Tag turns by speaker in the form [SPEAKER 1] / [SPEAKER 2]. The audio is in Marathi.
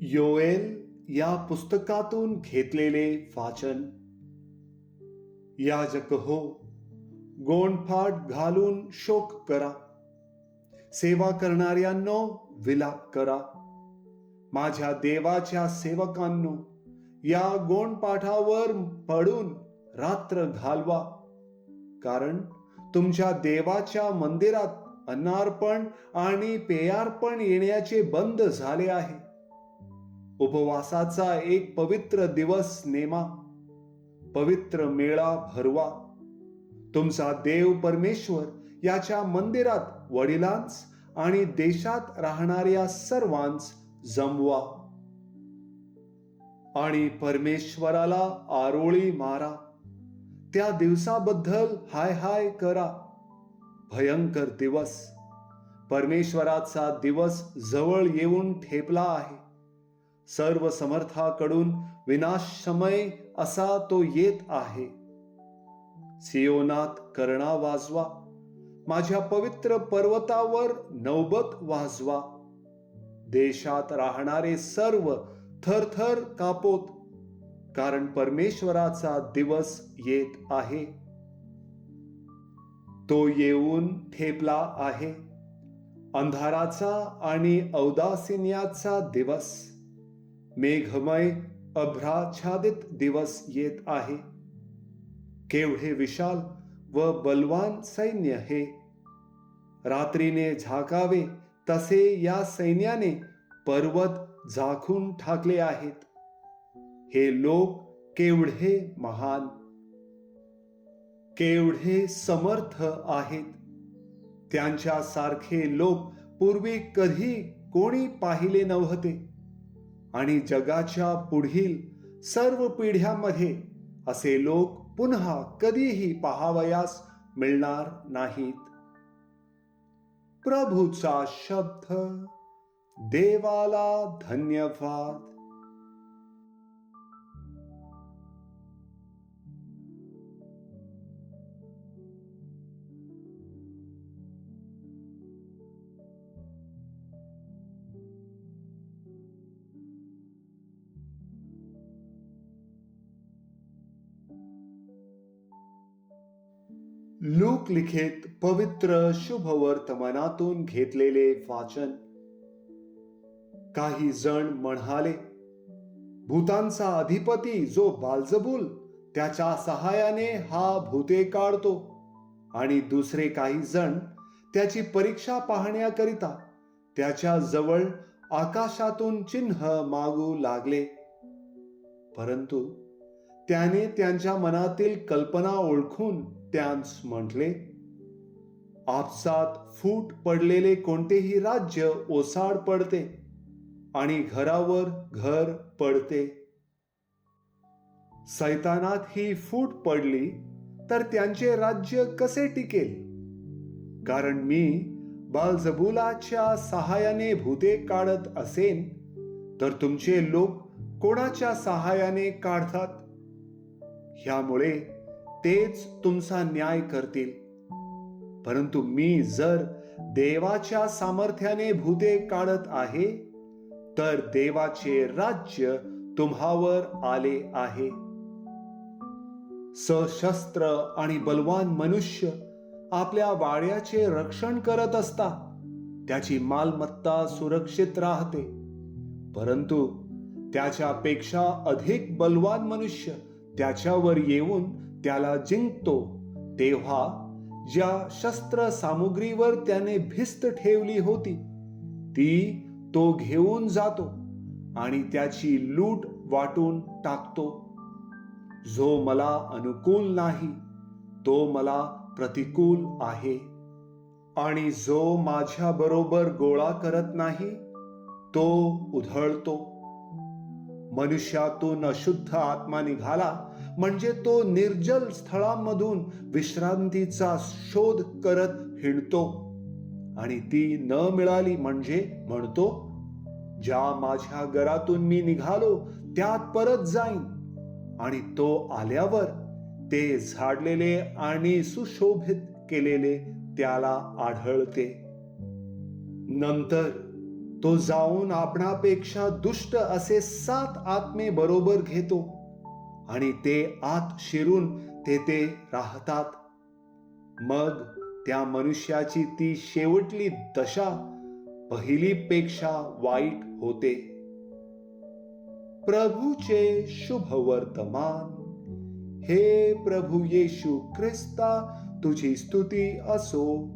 [SPEAKER 1] योएल या पुस्तकातून घेतलेले वाचन. याजक हो गोंडफाट घालून शोक करा. सेवा करणाऱ्यांनो विलाप करा. माझ्या देवाच्या सेवकांनो या गोंडपाठावर पडून रात्र घालवा. कारण तुमच्या देवाच्या मंदिरात अन्नार्पण आणि पेयार्पण येण्याचे बंद झाले आहे. उपवासाचा एक पवित्र दिवस नेमा पवित्र मेळा भरवा. तुमचा देव परमेश्वर याच्या मंदिरात वडिलांस आणि देशात राहणाऱ्या सर्वांस जमवा. आणि परमेश्वराला आरोळी मारा. त्या दिवसाबद्दल हाय हाय करा. भयंकर दिवस. परमेश्वराचा दिवस जवळ येऊन ठेपला आहे. सर्व समर्थाकडून विनाशमय असा तो येत आहे. सियोनात कर्णा वाजवा माझ्या पवित्र पर्वतावर नौबत वाजवा. देशात राहणारे सर्व थरथर कापोत कारण परमेश्वराचा दिवस येत आहे. तो येऊन ठेपला आहे अंधाराचा आणि औदासिन्याचा दिवस. मेघमय अभ्राच्छादित दिवस येत आहे. केवढे विशाल व बलवान सैन्य हे. रात्रीने झाकावे तसे या सैन्याने पर्वत झाकून ठाकले आहेत. हे लोक केवढे महान. केवढे समर्थ आहेत. त्यांच्या सारखे लोक पूर्वी कधी कोणी पाहिले नव्हते. आणि जगाच्या पुढील सर्व पिढ्यामध्ये असे लोक पुन्हा कधीही पाहावयास मिळणार नाहीत. प्रभूचा शब्द देवाला धन्यवाद. लूक लिखित पवित्र शुभ वर्तमानातून घेतलेले वाचन. काही जण म्हणाले भूतांचा अधिपती जो बालजबूल त्याच्या सहाय्याने हा भूते काढतो. आणि दुसरे काही जण त्याची परीक्षा पाहण्याकरिता त्याच्याजवळ आकाशातून चिन्ह मागू लागले. परंतु त्याने त्यांच्या मनातील कल्पना ओळखून त्यांस म्हटले आपसात फूट पडलेले कोणतेही राज्य ओसाड पडते आणि घरावर घर पडते. सैतानात ही फूट पडली तर त्यांचे राज्य कसे टिकेल? कारण मी बालजबुलाच्या सहाय्याने भूते काढत असेन तर तुमचे लोक कोणाच्या सहाय्याने काढतात? ह्यामुळे तेच तुमचा न्याय करतील. परंतु मी जर देवाच्या सामर्थ्याने भूते काढत आहे तर देवाचे राज्य तुम्हावर आले आहे. सशस्त्र आणि बलवान मनुष्य आपल्या वाड्याचे रक्षण करत असता त्याची मालमत्ता सुरक्षित राहते. परंतु त्याच्यापेक्षा अधिक बलवान मनुष्य त्याच्यावर येऊन त्याला जिंकतो. तेव्हा ज्या शस्त्र सामुग्रीवर त्याने भिस्त ठेवली होती ती तो घेऊन जातो आणि त्याची लूट वाटून टाकतो. जो मला अनुकूल नाही तो मला प्रतिकूल आहे. आणि जो माझ्या बरोबर गोळा करत नाही तो उधळतो. मनुष्यातून अशुद्ध आत्मा निघाला म्हणजे तो निर्जल स्थळांमधून विश्रांतीचा शोध करत हिंडतो. आणि ती न मिळाली म्हणजे म्हणतो ज्या माझ्या घरातून मी निघालो त्यात परत जाईन. आणि तो आल्यावर ते झाडलेले आणि सुशोभित केलेले त्याला आढळते. नंतर तो जाऊन आपणापेक्षा दुष्ट असे सात आत्मे बरोबर घेतो आणि ते आत शिरून तेथे राहतात. मग त्या मनुष्याची ती शेवटली दशा पहिलीपेक्षा वाईट होते. प्रभूचे शुभ वर्तमान. हे प्रभू येशू ख्रिस्ता तुझी स्तुती असो.